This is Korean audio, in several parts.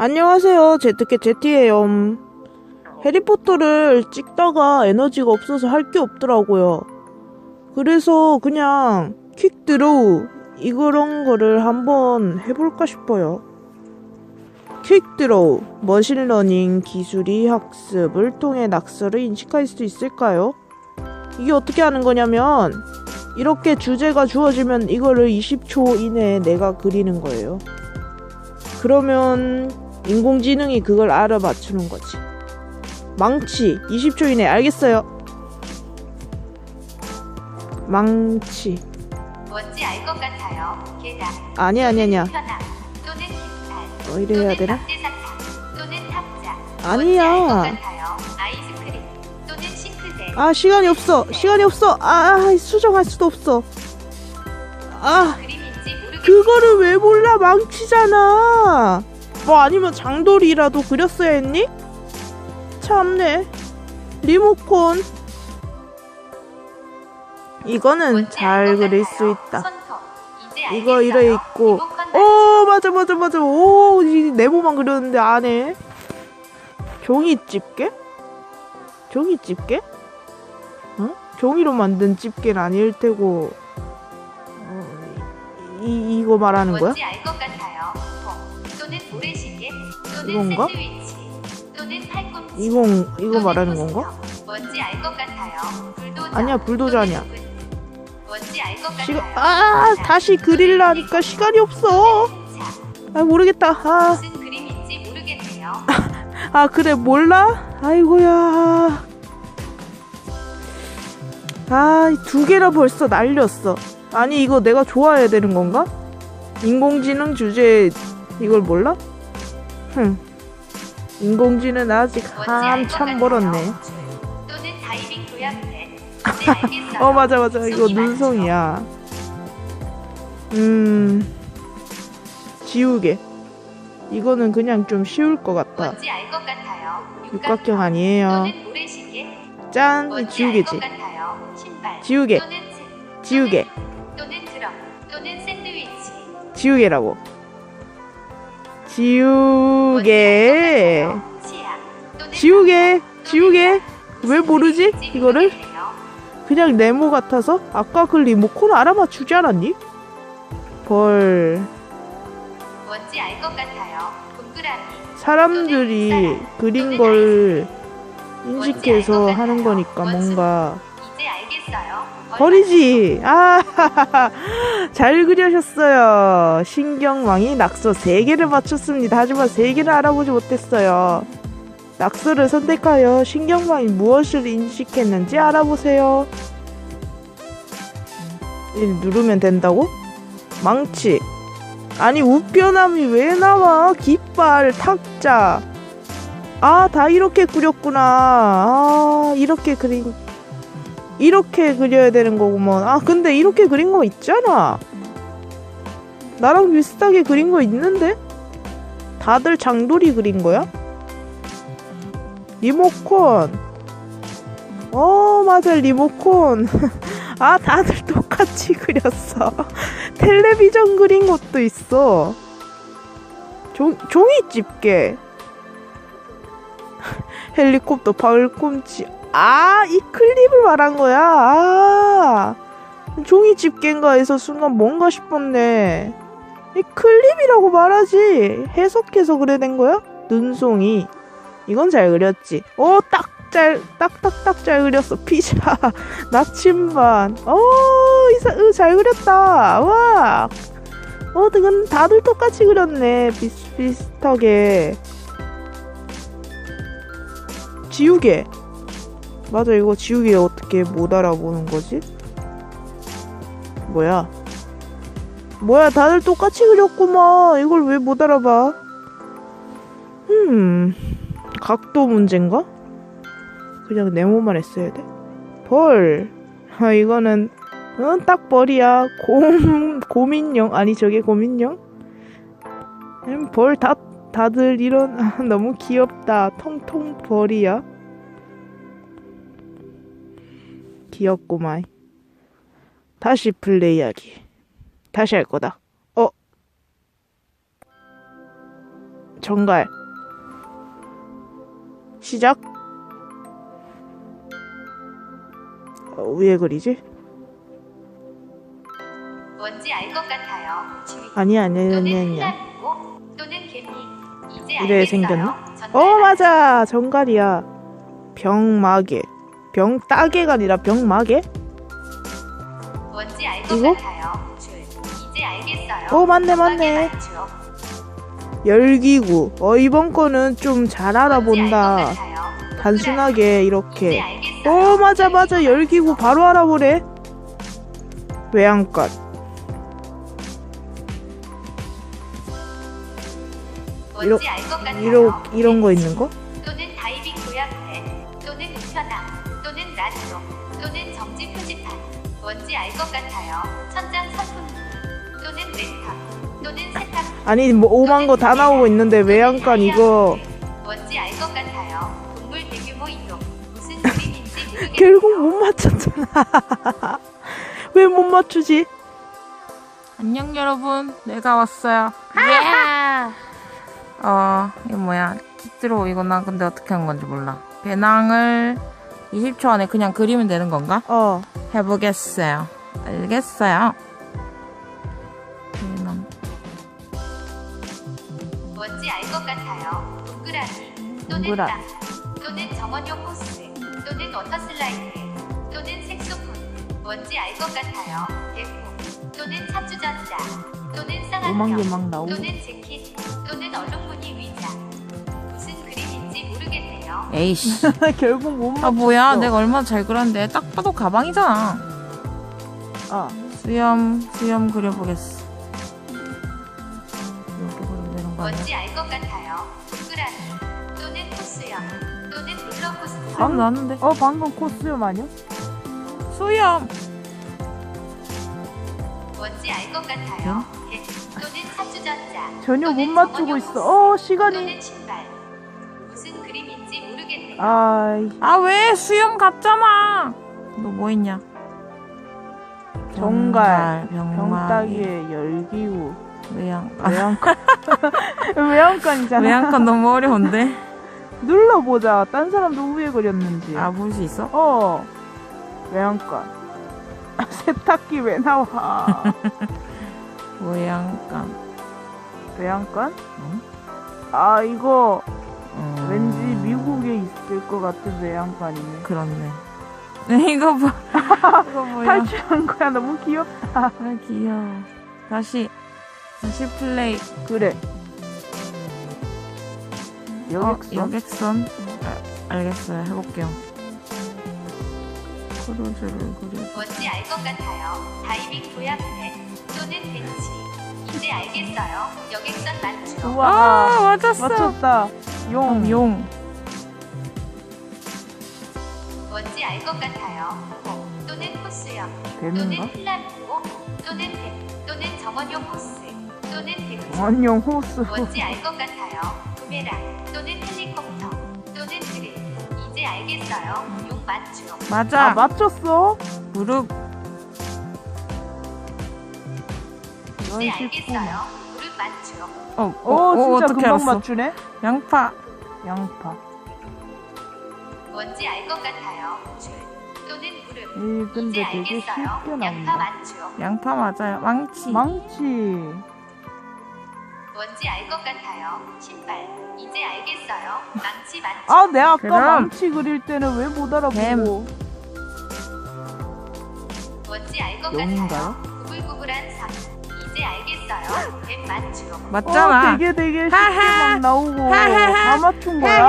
안녕하세요. 제트캣 제티예요. 해리포터를 찍다가 에너지가 없어서 할 게 없더라고요. 그래서 그냥 퀵 드로우 이런 거를 한번 해볼까 싶어요. 퀵 드로우 머신러닝 기술이 학습을 통해 낙서를 인식할 수 있을까요? 이게 어떻게 하는 거냐면 이렇게 주제가 주어지면 이거를 20초 이내에 내가 그리는 거예요. 그러면 인공지능이 그걸 알아 맞추는 거지. 망치 20초 이내 알겠어요. 망치 뭔지 알 것 같아요. 계단, 아니 아니 아니야. 편함, 또는 깃발, 어 이래 해야 또는 되나? 또는 탑자. 아니야. 아이스크림, 또는 싱크대. 아 시간이 없어 시간이 없어 아, 아 수정할 수도 없어. 아. 그거를 왜 몰라 망치잖아. 뭐 아니면 장돌이라도 그렸어야 했니? 참네. 리모콘. 이거는 잘 그릴. 수 있다. 이거. 이래 있고. 리모컨 오 맞아 맞아 맞아. 오이 네모만 그렸는데 안 해. 종이 집게? 종이 집게? 응? 종이로 만든 집게는 아닐 테고. 어, 이 이거 말하는 거야? 또는 모래시계, 또는 이건가? 샌드위치, 또는 팔꿈치. 이거 또는 말하는. 건가? 뭔지 알 것 같아요. 불도저. 아니야, 불도저 아니야. 뭔지 알것 시간 같아요. 아 다시 그릴라니까 시간이 없어. 자, 아 모르겠다. 아, 무슨 그림인지 모르겠네요. 아 그래 몰라? 아이고야. 아 두 개나 벌써 날렸어. 아니 이거 내가 좋아해야 되는 건가? 인공지능 주제 이걸 몰라? 흥. 인공지능 아직 한참. 멀었네. 알겠어요. 어 맞아 맞아 이거. 눈송이야. 음 지우개. 이거는 그냥 좀 쉬울 것 같다. 것. 육각형 아니에요. 짠 지우개지. 지우개. 지우개. 지우개라고. 지우개. 지우개. 지우개. 왜 모르지? 이거를? 그냥 네모 같아서 아까 그 리모컨 알아맞추지 않았니? 벌. 뭔지 알 것 같아요. 동그라미. 사람들이 그린 걸 인식해서 하는 거니까 뭔가 이제 알겠어요. 버리지. 아, 잘 그려셨어요. 신경망이 낙서 3개를 맞췄습니다. 하지만 3개를 알아보지 못했어요. 낙서를 선택하여 신경망이 무엇을 인식했는지 알아보세요. 이 누르면 된다고? 망치. 아니, 우편함이 왜 나와? 깃발, 탁자. 아, 다 이렇게 그렸구나. 아, 이렇게 그린 이렇게 그려야 되는 거구먼. 아, 근데 이렇게 그린 거 있잖아. 나랑 비슷하게 그린 거 있는데? 다들 장돌이 그린 거야? 리모컨. 어, 맞아, 리모컨. 아, 다들 똑같이 그렸어. 텔레비전 그린 것도 있어. 종, 종이 집게. 헬리콥터, 발꿈치. 아, 이 클립을 말한 거야. 아, 종이 집게인가 해서 순간 뭔가 싶었네. 이 클립이라고 말하지. 해석해서 그래 된 거야? 눈송이. 이건 잘 그렸지. 오, 딱 잘, 딱딱딱 잘 그렸어. 피자, 나침반. 어, 이사, 으, 잘 그렸다. 와. 어, 그건 다들 똑같이 그렸네. 비슷비슷하게. 지우개. 맞아 이거 지우개 어떻게 못 알아보는 거지? 뭐야? 뭐야 다들 똑같이 그렸구만 이걸 왜 못 알아봐? 음 각도 문제인가? 그냥 네모만 했어야 돼? 벌 아, 이거는 응, 딱 벌이야 곰 고민형 아니 저게 고민형? 음, 벌 다 다들 이런 아, 너무 귀엽다 통통 벌이야 귀엽구만. 다시 플레이하기. 다시 할 거다. 어? 정갈. 시작. 어, 왜 그리지? 뭔지 알 것 같아요. 아니야, 아니야, 또는 아니야, 이래. 생겼나? 어, 맞아. 정갈이야. 병마개. 병 따개가 아니라 병마개? 뭔지 알 것 이거? 같아요. 줄. 이제 알겠어요. 어, 맞네, 맞네. 열기구. 어, 이번 거는 좀 잘알 알아본다. 단순하게 이렇게. 어, 맞아, 맞아. 열기구 바로 알아보래. 외양간. 이러, 이런 거 있는 거? 또는 라디오 또는 정지 표지판 뭔지 알 것 같아요. 천장 선풍기 또는 랜턴 또는 세탁 아니, 뭐, 오만 거 다 나오고 있는데 외양간 이거. 뭔지 알 것 같아요. 동물 대규모 이동 무슨 그림인지 모르겠어요. 결국 못 맞췄잖아. 왜 못 맞추지? 안녕 여러분 내가 왔어요 예! 어 이거 뭐야 키트로 이거 나 근데 어떻게 한 건지 몰라 배낭을 20초 안에 그냥 그리면 되는 건가? 어. 해보겠어요 알겠어요 뭔지 알 것 같아요. 동그라미 또는. 땅 또는 정원용 호스 또는 워터 슬라이드 또는 색소폰 뭔지 알 것 같아요. 대포 또는 차주전자 또는 쌍안경. 또는 재킷 또는 얼룩무늬 의자 에이씨 결국 못 맞췄어. 아 뭐야 내가 얼마나 잘 그렸는데 딱 봐도 가방이잖아 아, 수염 수염 그려보겠어 그리면 되는 거? 뭔지 알 것 같아요. 동그라미 또는 코스형 또는 롤러코스터 수염 나는데 어, 방금 코스염 아니야? 수염 뭔지 알 것 같아요. 개 또는 차주전자 전혀 못 또는 맞추고 있어. 어, 시간이. 그림인지 모르겠네요. 아이, 아왜 수염 같잖아 너 뭐 했냐 정갈, 병따기에 열기구, 외양간 외양간. 외양간이잖아. 외양간 너무 어려운데 눌러보자. 딴 사람도 위에 그렸는지. 아 볼 수 있어? 어. 외양간. 세탁기 왜 나와? 외양간 외양간? 응? 아, 이거 음, 왠지 미국에 있을 것 같은 외양간이네. 그렇네 이거 봐 이거 뭐야 탈출한 거야. 너무 귀엽다. 아 귀여워 다시 다시 플레이 그래. 어, 여객선. 여객선 아, 알겠어요 해볼게요 크루즈를 그려 뭔지 알 것 같아요. 다이빙 도약대 또는 벤치 이제 알겠어요. 여객선 맞죠? 우와. 아 맞았어 맞췄다. 용. 용 뭔지 알 것 같아요. 호 또는 뱀인가? 또는 플라밍고 또는 뱀 또는 정원용 호스 또는 백조 원용 호수. 뭔지 알 것 같아요. 부메랑 또는 헬리콥터 또는 그릴 이제 알겠어요. 용 맞죠? 맞아 아, 맞췄어? 무릎 이제. 알겠어요. 무릎 맞죠? 어, 오, 어, 어, 진짜 어떻게 금방 알았어 맞추네? 양파 양파. 뭔지 알 것 같아요. 줄 또는 무릎 이 이제 근데 되게 알겠어요. 쉽게 양파 나온다. 맞죠? 양파 맞아요 망치 망치. 뭔지 알 것 같아요. 신발 이제 알겠어요. 망치 맞죠? 아, 내가 아까 그럼. 망치 그릴 때는 왜 못 알아보고. 뱀. 뭔지 알 것 용인가요? 같아요. 구불구불한 산 이제 알겠어요. 뱀 맞죠? 맞잖아 어, 되게 되게 쉽게 하하. 막 나오고. 다 맞춘 거야?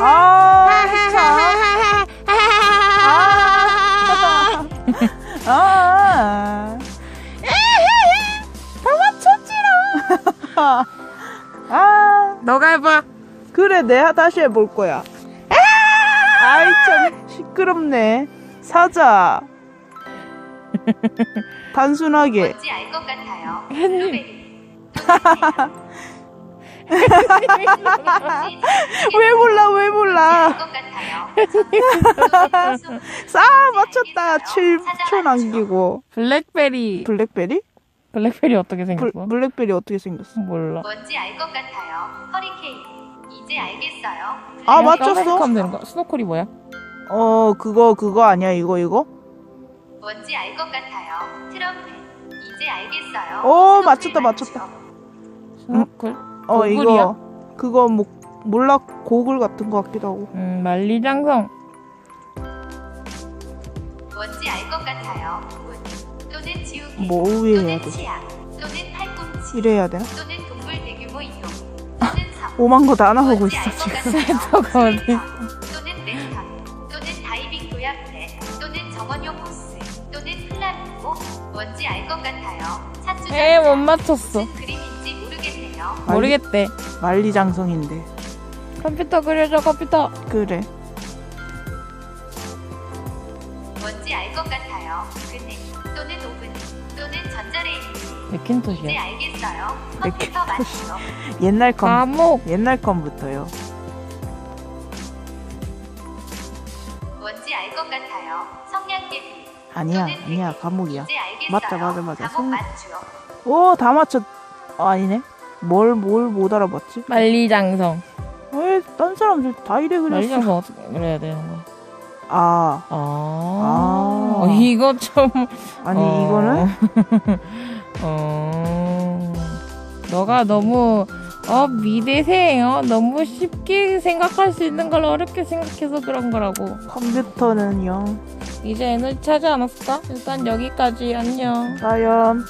아, 참. 아, 아, 다 맞췄지롱. 아, 너가 해봐 그래, 내가 다시 해볼 거야. 아이, 참, 시끄럽네. 사자. 단순하게. 뭔지 알 것 같아요. 햇님. 왜 몰라, 왜 몰라. 싸 맞췄다. 7초 남기고. 블랙베리 블랙베리? 블랙베리 어떻게 블, 생겼어? 블랙베리 어떻게 생겼어? 몰라. 뭔지 알 것 같아요. 허리케인. 이제 알겠어요. 아, 맞췄어? 되는 거야. 스노클이 뭐야? 어 그거 그거 아니야 이거 이거? 뭔지 알 것 같아요. 트럼펫. 이제 알겠어요. 오, 스노클 맞췄다? 맞췄다. 스노클? 어 고글이야? 이거 그거 뭐 몰라 고글 같은 거 같기도 하고. 음, 만리장성. 뭔지 알 것 같아요. 운. 또는 지우개. 뭐 위에 해야 또는 돼? 치약. 또는 팔꿈치. 이래야 되나? 또는 동물 대규모 이동. 또는 성. 오만 거 다 나오고 있어 지금. 저거 어디 다이빙 도약대. 또는 정원용 호스. 또는 플라밍고. 뭔지 알 것 같아요. 사추. 에, 못 맞췄어. 무슨 그림인지 모르겠네요. 말리- 모르겠대. 만리장성인데. 컴퓨터 그려줘, 컴퓨터. 그래. 뭔지 알 것 같아요. 그네 또는 오븐 또는 전자레인지. 이제 맥킨토시야. 알겠어요. 컴퓨터 맞죠? 옛날 컴 감옥. 옛날 컴부터요. 알 것 같아요. 성냥 개비. 아니야 아니야 감옥이야. 이제 알겠어요. 맞다, 맞아, 맞아. 성-? 오 다 맞췄. 아, 아니네. 뭘 뭘 못 알아봤지? 만리장성. 왜 딴 사람들 다 이래 그렸어? 만리장성 어떻게 그려야 되는 거야? 아 아. 아. 어, 이거 좀. 아니 어. 이거는 어. 너가 너무 어 미대생 어 너무 쉽게 생각할 수 있는 걸 어렵게 생각해서 그런 거라고. 컴퓨터는요. 이제 에너지 차지 않았을까? 일단 여기까지 안녕. 사연